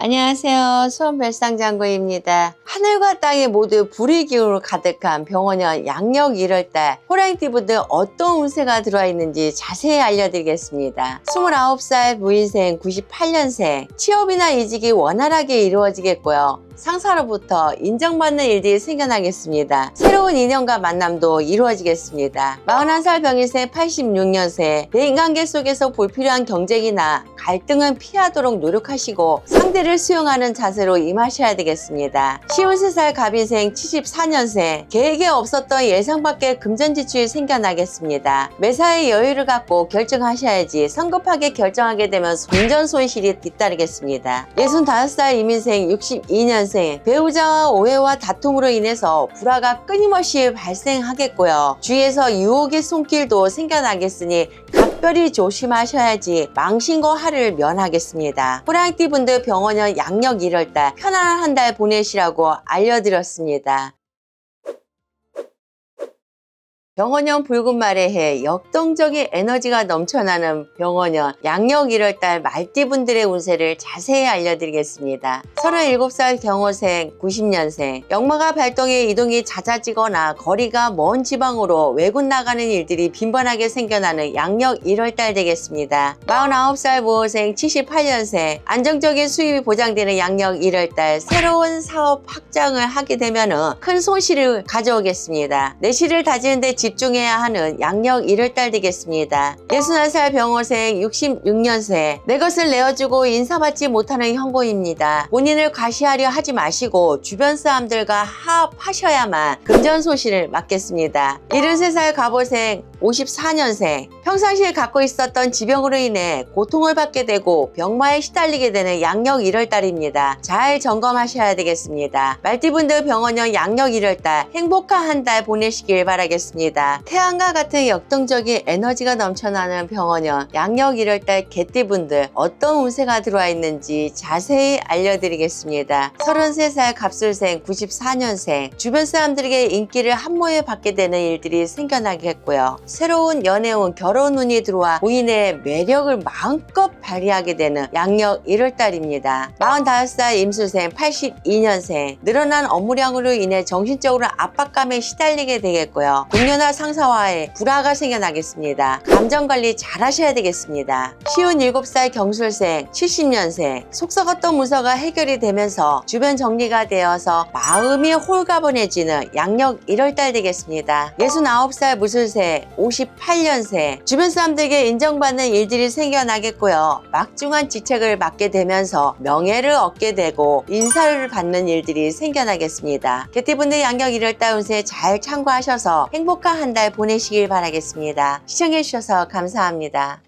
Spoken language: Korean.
안녕하세요. 수원별상장구입니다. 하늘과 땅이 모두 불의 기운으로 가득한 병원년 양력 1월달 호랑이띠분들 어떤 운세가 들어와 있는지 자세히 알려드리겠습니다. 29살 무인생 98년생 취업이나 이직이 원활하게 이루어지겠고요. 상사로부터 인정받는 일들이 생겨나겠습니다. 새로운 인연과 만남도 이루어지겠습니다. 41살 병일생 86년생 대인관계 속에서 불필요한 경쟁이나 갈등은 피하도록 노력하시고 상대를 수용하는 자세로 임하셔야 되겠습니다. 53살 갑인생 74년생 계획에 없었던 예상 밖의 금전 지출이 생겨나겠습니다. 매사에 여유를 갖고 결정하셔야지 성급하게 결정하게 되면 손전손실이 뒤따르겠습니다. 65살 이민생 62년 생 배우자와 오해와 다툼으로 인해서 불화가 끊임없이 발생하겠고요. 주위에서 유혹의 손길도 생겨나겠으니 각별히 조심하셔야지 망신과 화를 면하겠습니다. 호랑이띠 분들 병원년 양력 1월달 편안한 한 달 보내시라고 알려드렸습니다. 병원년 붉은 말의 해 역동적인 에너지가 넘쳐나는 병원년 양력 1월달 말띠분들의 운세를 자세히 알려드리겠습니다. 37살 경호생 90년생 역마가 발동해 이동이 잦아지거나 거리가 먼 지방으로 외국 나가는 일들이 빈번하게 생겨나는 양력 1월달 되겠습니다. 49살 모호생 78년생 안정적인 수입이 보장되는 양력 1월달 새로운 사업 확장을 하게 되면 큰 손실을 가져오겠습니다. 내실을 다지는데 집중해야 하는 양력 1월달 되겠습니다. 61살 병호생 66년생 내 것을 내어주고 인사받지 못하는 형고입니다. 본인을 과시하려 하지 마시고 주변 사람들과 합하셔야만 금전 소실을 막겠습니다. 73살 갑오생 54년생 평상시에 갖고 있었던 지병으로 인해 고통을 받게 되고 병마에 시달리게 되는 양력 1월달입니다. 잘 점검하셔야 되겠습니다. 말띠분들 병원형 양력 1월달 행복한 한 달 보내시길 바라겠습니다. 태양과 같은 역동적인 에너지가 넘쳐나는 병원형 양력 1월달 개띠분들 어떤 운세가 들어와 있는지 자세히 알려드리겠습니다. 33살 갑술생 94년생 주변 사람들에게 인기를 한모에 받게 되는 일들이 생겨나겠고요. 새로운 연애운 결혼운이 들어와 부인의 매력을 마음껏 발휘하게 되는 양력 1월달입니다. 45살 임수생 82년생 늘어난 업무량으로 인해 정신적으로 압박감에 시달리게 되겠고요. 동료나 상사와의 불화가 생겨나겠습니다. 감정관리 잘 하셔야 되겠습니다. 57살 경술생 70년생 속 썩었던 문서가 해결이 되면서 주변 정리가 되어서 마음이 홀가분해지는 양력 1월달 되겠습니다. 69살 무술생 58년생 주변 사람들에게 인정받는 일들이 생겨나겠고요. 막중한 직책을 맡게 되면서 명예를 얻게 되고 인사를 받는 일들이 생겨나겠습니다. 개띠분들 양력 1월달 운세 잘 참고하셔서 행복한 한 달 보내시길 바라겠습니다. 시청해주셔서 감사합니다.